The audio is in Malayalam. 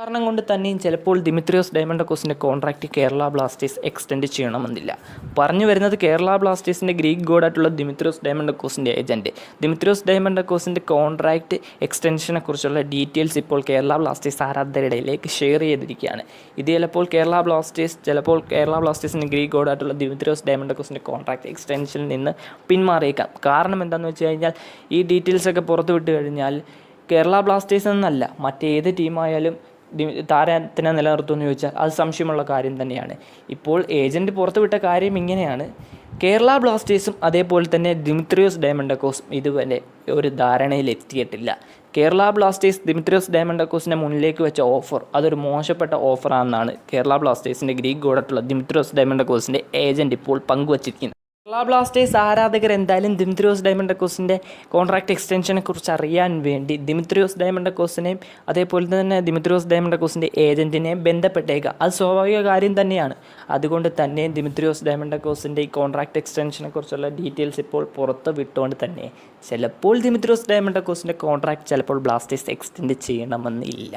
കാരണം കൊണ്ട് തന്നെയും ചിലപ്പോൾ ദിമിത്രിയോസ് ഡയമണ്ടക്കോസിന്റെ കോൺട്രാക്റ്റ് കേരള ബ്ലാസ്റ്റേഴ്സ് എക്സ്റ്റെൻഡ് ചെയ്യണമെന്നില്ല. പറഞ്ഞു വരുന്നത് കേരള ബ്ലാസ്റ്റേഴ്സിന്റെ ഗ്രീക്ക് ഗോഡായിട്ടുള്ള ദിമിത്രിയോസ് ഡയമണ്ടക്കോസിന്റെ ഏജന്റ് ദിമിത്രിയോസ് ഡയമണ്ടക്കോസിന്റെ കോൺട്രാക്റ്റ് എക്സ്റ്റൻഷനെ കുറിച്ചുള്ള ഡീറ്റെയിൽസ് ഇപ്പോൾ കേരള ബ്ലാസ്റ്റേഴ്സ് ആരാധകരുടെ ഇടയിലേക്ക് ഷെയർ ചെയ്തിരിക്കുകയാണ്. ഇത് ചിലപ്പോൾ കേരള ബ്ലാസ്റ്റേഴ്സ് ചിലപ്പോൾ കേരള ബ്ലാസ്റ്റേഴ്സിന്റെ ഗ്രീക്ക് ഗോഡായിട്ടുള്ള ദിമിത്രിയോസ് ഡയമണ്ടക്കോസിന്റെ കോൺട്രാക്ട് എക്സ്റ്റൻഷനിൽ നിന്ന് പിന്മാറിയേക്കാം. കാരണം എന്താണെന്ന് വെച്ച് കഴിഞ്ഞാൽ ഈ ഡീറ്റെയിൽസൊക്കെ പുറത്തു വിട്ട് കഴിഞ്ഞാൽ കേരള ബ്ലാസ്റ്റേഴ്സ് എന്നല്ല മറ്റേത് ടീമായാലും താരത്തിനെ നിലനിർത്തുമെന്ന് ചോദിച്ചാൽ അത് സംശയമുള്ള കാര്യം തന്നെയാണ്. ഇപ്പോൾ ഏജന്റ് പുറത്തുവിട്ട കാര്യം ഇങ്ങനെയാണ്. കേരള ബ്ലാസ്റ്റേഴ്സും അതേപോലെ തന്നെ ദിമിത്രിയോസ് ഡയമണ്ടക്കോസും ഇതുവരെ ഒരു ധാരണയിൽ എത്തിയിട്ടില്ല. കേരള ബ്ലാസ്റ്റേഴ്സ് ദിമിത്രിയോസ് ഡയമണ്ടക്കോസിന്റെ മുന്നിലേക്ക് വെച്ച ഓഫർ അതൊരു മോശപ്പെട്ട ഓഫറാണെന്നാണ് കേരള ബ്ലാസ്റ്റേഴ്സിന്റെ ഗ്രീക്ക് ഗോഡായിട്ടുള്ള ദിമിത്രിയോസ് ഡയമണ്ടക്കോസിന്റെ ഏജന്റ് ഇപ്പോൾ പങ്കുവച്ചിരിക്കുന്നത്. കേരള ബ്ലാസ്റ്റേഴ്സ് ആരാധകർ എന്തായാലും ദിമിത്രിയോസ് ഡയമണ്ടക്കോസിന്റെ കോൺട്രാക്ട് എക്സ്റ്റൻഷനെ കുറിച്ച് അറിയാൻ വേണ്ടി ദിമിത്രിയോസ് ഡയമണ്ടക്കോസിനെയും അതേപോലെ തന്നെ ദിമിത്രിയോസ് ഡയമണ്ടക്കോസിന്റെ ഏജന്റിനെയും ബന്ധപ്പെട്ടേക്കുക അത് സ്വാഭാവിക കാര്യം തന്നെയാണ്. അതുകൊണ്ട് തന്നെ ദിമിത്രിയോസ് ഡയമണ്ടക്കോസിന്റെ ഈ കോൺട്രാക്ട് എക്സ്റ്റൻഷനെ കുറിച്ചുള്ള ഡീറ്റെയിൽസ് ഇപ്പോൾ പുറത്ത് വിട്ടുകൊണ്ട് തന്നെ ചിലപ്പോൾ ദിമിത്രിയോസ് ഡയമണ്ടക്കോസിന്റെ കോൺട്രാക്ട് ചിലപ്പോൾ ബ്ലാസ്റ്റേഴ്സ് എക്സ്റ്റെൻഡ് ചെയ്യണമെന്നില്ല.